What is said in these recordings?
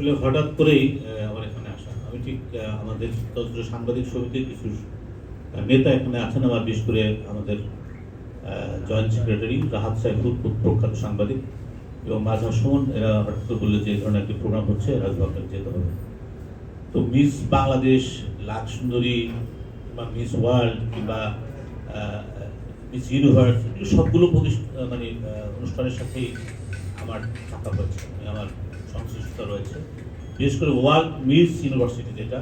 আসলে হঠাৎ করেই আমার এখানে আসা। আমি ঠিক আমাদের সাংবাদিক সমিতির কিছু নেতা এখানে আছেন আমার বিশেষ করে আমাদের জয়েন্ট সেক্রেটারি রাহাত সাইফুল খুব প্রখ্যাত সাংবাদিক এবং মাঝার সুমন, এরা হঠাৎ করে বলল যে ধরনের একটি প্রোগ্রাম হচ্ছে রাজভবনে যেতে হবে। তো মিস বাংলাদেশ লাখ সুন্দরী কিংবা মিস ওয়ার্ল্ড কিংবা মিস ইউনিভার্স সবগুলো মানে অনুষ্ঠানের সাথেই আমার থাকা হয়েছে। মানে আমার সংশ্লিষ্টতা রয়েছে। বিশেষ করে ওয়ার্ল্ড মিস ইউনিভার্সিটি, যেটা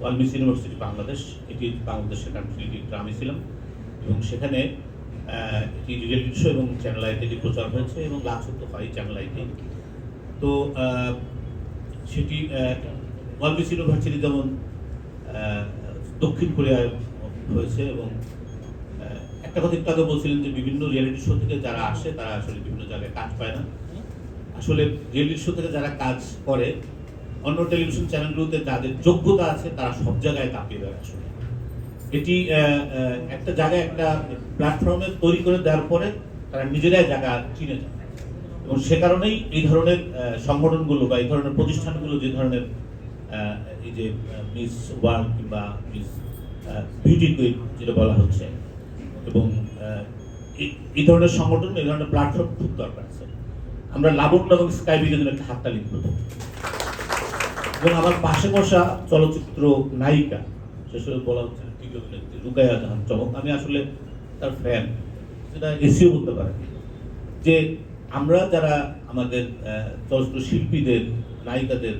ওয়ার্ল্ড মিস ইউনিভার্সিটি বাংলাদেশ, এটি বাংলাদেশের কান্ট্রি আমি ছিলাম। এবং সেখানে এটি রিয়েলিটি শো এবং চ্যানেল আইতে এটি প্রচার হয়েছে এবং লাভ তো হয় চ্যানেল আইতে তো সেটি ওয়ার্ল্ড মিস ইউনিভার্সিটি যেমন দক্ষিণ কোরিয়ায় হয়েছে এবং একটা কথা একটু আগে বলছিলেন যে বিভিন্ন রিয়েলিটি শো থেকে যারা আসে, তারা আসলে বিভিন্ন জায়গায় কাজ পায় না। আসলে রিয়েলিটি শো থেকে যারা কাজ করে, অন্য টেলিভিশন চ্যানেলগুলোতে যাদের যোগ্যতা আছে, তারা সব জায়গায় কাঁপিয়ে দেয় আসলে। এটি একটা জায়গায় একটা প্ল্যাটফর্মে তৈরি করে দেওয়ার পরে তারা নিজেরাই জায়গা চিনে যায়। এবং সে কারণেই এই ধরনের সংগঠনগুলো বা এই ধরনের প্রতিষ্ঠানগুলো যে ধরনের এই যে মিস ওয়ার্ল্ড কিংবা মিস বিউটি কুইন যেটা বলা হচ্ছে এবং এই ধরনের সংগঠন, এই ধরনের প্ল্যাটফর্ম খুব দরকার আছে। আমরা লাবণ্য এবং স্কাইবির জন্য একটা হাততালি দিব এবং আমার পাশে বসা চলচ্চিত্র নায়িকা সেসব বলা হচ্ছে কি অভিনেত্রী রুকাইয়া জাহান চমক। আমি আসলে তার ফ্যান সেটা এসিও বলতে পারে। যে আমরা যারা আমাদের চলচ্চিত্র শিল্পীদের, নায়িকাদের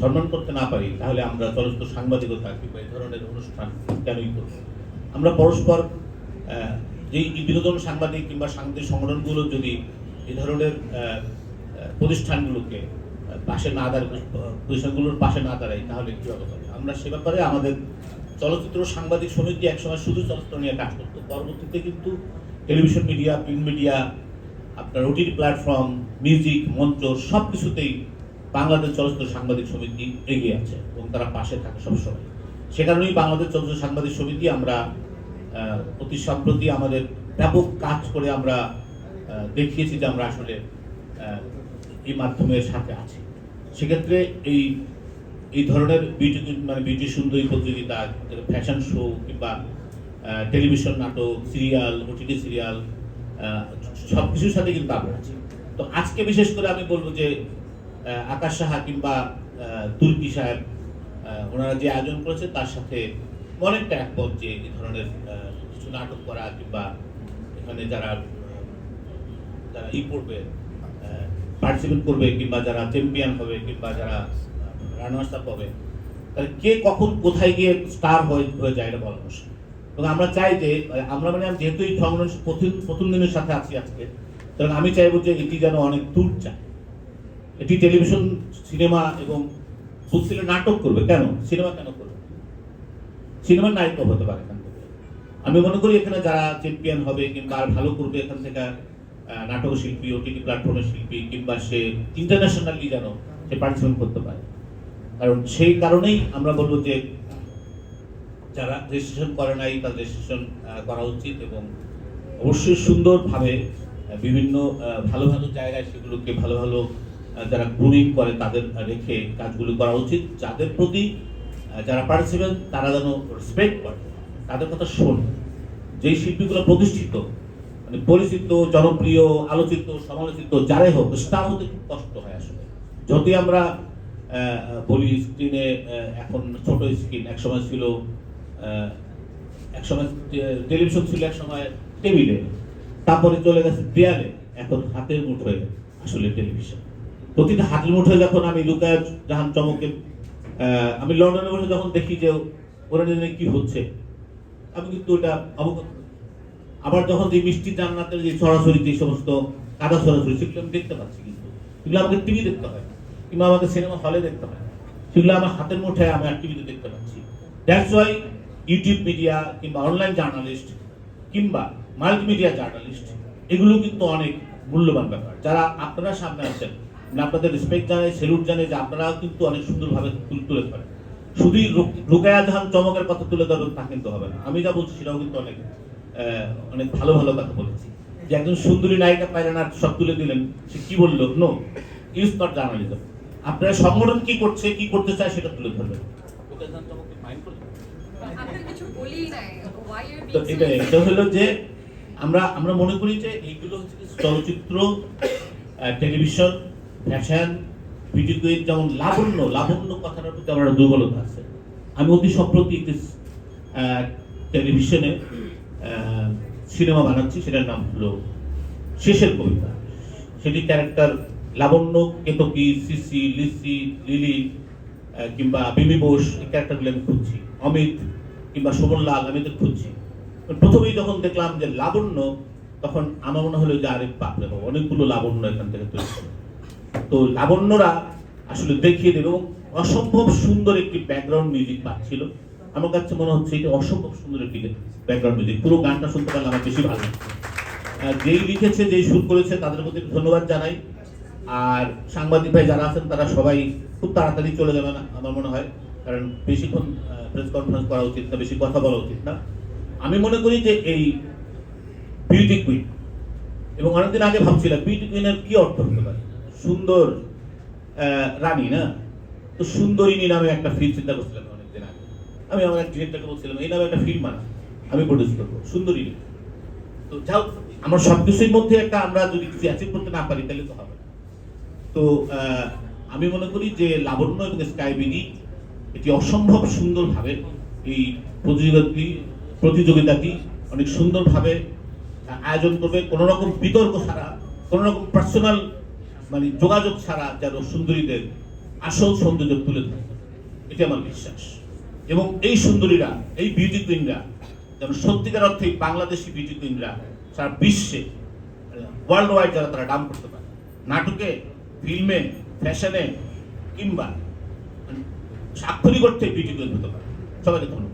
সম্মান করতে না পারি, তাহলে আমরা চলচ্চিত্র সাংবাদিকতা কিংবা এই ধরনের অনুষ্ঠান কেনই করব? আমরা পরস্পর যেই বিনোদন সাংবাদিক কিংবা সাংবাদিক সংগঠনগুলো যদি এই ধরনের প্রতিষ্ঠানগুলোকে পাশে না দাঁড়ায় প্রতিষ্ঠানগুলোর পাশে না দাঁড়াই, তাহলে কীভাবে হবে আমরা সে ব্যাপারে আমাদের চলচ্চিত্র সাংবাদিক সমিতি একসময় শুধু চলচ্চিত্র নিয়ে কাজ করতো। পরবর্তীতে কিন্তু টেলিভিশন মিডিয়া, প্রিন্ট মিডিয়া, আপনার ওটিটি প্ল্যাটফর্ম, মিউজিক, মঞ্চ সব কিছুতেই বাংলাদেশ চলচ্চিত্র সাংবাদিক সমিতি এগিয়ে আছে এবং তারা পাশে থাকে সবসময়। সে কারণেই বাংলাদেশ চলচ্চিত্র সাংবাদিক সমিতি আমরা অতি সম্প্রতি আমাদের ব্যাপক কাজ করে আমরা দেখিয়েছি যে আমরা আসলে এই মাধ্যমের সাথে আছি। সেক্ষেত্রে এই এই ধরনের বিউটি মানে বিউটি সুন্দরী প্রতিযোগিতা ফ্যাশন শো কিংবা টেলিভিশন নাটক সিরিয়াল ওটিটি সিরিয়াল সব কিছুর সাথে কিন্তু আমরা আছি। তো আজকে বিশেষ করে আমি বলব যে আকাশ সাহা কিংবা তুর্কি সাহেব ওনারা যে আয়োজন করেছে তার সাথে অনেকটা একমত যে এই ধরনের কিছু নাটক করা কিংবা এখানে যারা যারা ই করবে পার্টিসিপেট করবে কিংবা যারা চ্যাম্পিয়ন হবে কিংবা যারা রানার্স আপ হবে, তাহলে কে কখন কোথায় গিয়ে স্টার হয়ে যায় এটা বলা মুশকিল। এবং আমরা চাই যে আমরা মানে যেহেতু এই সংগঠন প্রথম প্রথম দিনের সাথে আছি আজকে, সুতরাং আমি চাইব যে এটি যেন অনেক দূর যায়। এটি টেলিভিশন সিনেমা এবং বুঝছিলে নাটক করবে। কেন? সিনেমা কেন করবে? সিনেমার নায়িকা হতে পারে এখান থেকে। আমি মনে করি এখানে যারা চ্যাম্পিয়ন হবে কিংবা আর ভালো করবে এখান থেকে নাটক শিল্পী ওটিটি প্ল্যাটফর্মের শিল্পী কিংবা সে ইন্টারন্যাশনালি যেন সে পার্টিসিপেট করতে পারে। কারণ সেই কারণেই আমরা বলব যে যারা রেজিস্ট্রেশন করে নাই তার রেজিস্ট্রেশন করা উচিত এবং অবশ্যই সুন্দরভাবে বিভিন্ন ভালো ভালো জায়গায় সেগুলোকে ভালো ভালো যারা গ্রুমিং করে তাদের রেখে কাজগুলো করা উচিত। যাদের প্রতি যারা পার্টিসিপেন্ট তারা যেন রেসপেক্ট করে। তাদের কথা শোন। যেই শিল্পীগুলো প্রতিষ্ঠিত পরিচিত, জনপ্রিয়, আলোচিত, সমালোচিত, যারাই হোক স্টার হতে খুব কষ্ট হয় আসলে যদি আমরা বলি স্ক্রিনে এখন ছোট স্ক্রিন এক সময় ছিল এক সময় টেলিভিশন ছিল এক সময় টেবিলে তারপরে চলে গেছে দেয়ালে, এখন হাতের মুঠোয় আসলে টেলিভিশন প্রতিটা হাতের মুঠোয় যখন আমি লুকায় জাহান চমকে আমি লন্ডনে বসে যখন দেখি যে ওরা কি হচ্ছে, আমি কিন্তু ওটা অবগত। আবার যখন যে মিষ্টি জান্নাতের যে ছড়াছড়ি যে সমস্ত কাদা ছড়াছড়ি সেগুলো আমি দেখতে পাচ্ছি কিন্তু। সেগুলো আমাকে টিভি দেখতে হয়। কিংবা আমাকে সিনেমা হলে দেখতে হয়। সেগুলো আমার হাতের মুঠোয় আমি আর টিভিতে দেখতে পাচ্ছি। দ্যাটস ওয়াই ইউটিউব মিডিয়া কিংবা অনলাইন জার্নালিস্ট কিংবা মাল্টিমিডিয়া জার্নালিস্ট এগুলো কিন্তু অনেক মূল্যবান ব্যাপার। যারা আপনারা সামনে আছেন আমি আপনাদের রেসপেক্ট জানাই সেলুট জানে যে আপনারাও কিন্তু অনেক সুন্দরভাবে তুল- ধরেন। শুধুই রুকায়া জাহান চমকের কথা তুলে ধরবেন তা কিন্তু হবে না। আমি যা বলছি সেটাও কিন্তু অনেক অনেক ভালো ভালো কথা বলেছি। যে একজন সুন্দরী নায়িকা পাইলেন আর সব তুলে দিলেন সে কি বলল? নো ইউজ নট জার্নালিজম আপনার সংগঠন কি করছে কি করতে চায় সেটা তুলে ধরবেন তো এটা এটা হলো যে আমরা আমরা মনে করি যে এইগুলো হচ্ছে চলচ্চিত্র টেলিভিশন ফ্যাশন ভিডিও গেম যেমন লাবণ্য লাবণ্য কথাটার প্রতি আমার দুর্বলতা আছে। আমি অতি সম্প্রতি টেলিভিশনে সিনেমা বানাচ্ছি, সেটার নাম হলো শেষের কবিতা। সেটি character Labanya, Ketaki, Cissie, Lissie, Lily কিংবা বিবি বোস, এই ক্যারেক্টারগুলো আমি খুঁজছি। অমিত কিংবা শোভন লাল আমি তো খুঁজছি। প্রথমেই যখন দেখলাম যে লাবণ্য, তখন আমার মনে হলো যে, আরে বাপরে বাবা অনেকগুলো লাবণ্য এখান থেকে তৈরি হবে। তো লাবণ্যরা আসলে দেখিয়ে দেবে এবং অসম্ভব সুন্দর একটি ব্যাকগ্রাউন্ড মিউজিক পাচ্ছিল। আমার কাছে মনে হচ্ছে এটা অসম্ভব সুন্দর একটি ব্যাকগ্রাউন্ড মিউজিক পুরো গানটা শুনতে পারলে আমার বেশি ভালো যেই লিখেছে, যেই সুর করেছে, তাদের প্রতি ধন্যবাদ জানাই। আর সাংবাদিক ভাই যারা আছেন, তারা সবাই খুব তাড়াতাড়ি চলে যাবে না আমার মনে হয়। কারণ বেশিক্ষণ প্রেস কনফারেন্স করা উচিত না, বেশি কথা বলা উচিত না। আমি মনে করি যে এই বিউটি কুইন এবং অনেকদিন আগে ভাবছিলাম বিউটি কুইনের কি অর্থ হতে পারে? সুন্দর রানী, না? তো সুন্দরিনী নামে একটা ফিল্ম চিন্তা করছিলাম। আমি আমার এক ডিরেক্টরকে বলছিলাম, এই নামে একটা ফিল্ম বানা আমি প্রডিউস করব সুন্দরিনী তো যাও, আমার সবকিছুর মধ্যে একটা আমরা যদি কিছু অ্যাচিভ করতে না পারি, তাহলে তো হবে তো আমি মনে করি যে লাবণ্য এবং স্কাই বিডি এটি অসম্ভব সুন্দরভাবে এই প্রতিযোগিতাটি প্রতিযোগিতাটি অনেক সুন্দরভাবে আয়োজন করবে। কোনো রকম বিতর্ক ছাড়া কোনো রকম পার্সোনাল মানে যোগাযোগ ছাড়া যেন সুন্দরীদের আসল সৌন্দর্য তুলে ধরবে এটি আমার বিশ্বাস। এবং এই সুন্দরীরা, এই বিউটি কুইনরা যেমন সত্যিকার অর্থে বাংলাদেশি বিউটি কুইনরা সারা বিশ্বে ওয়ার্ল্ড ওয়াইড যারা তারা ডাম করতে পারে। নাটকে ফিল্মে ফ্যাশনে কিংবা স্বাক্ষরিক অর্থে বিউটি কুইন হতে পারে। সবাইকে ধন্যবাদ।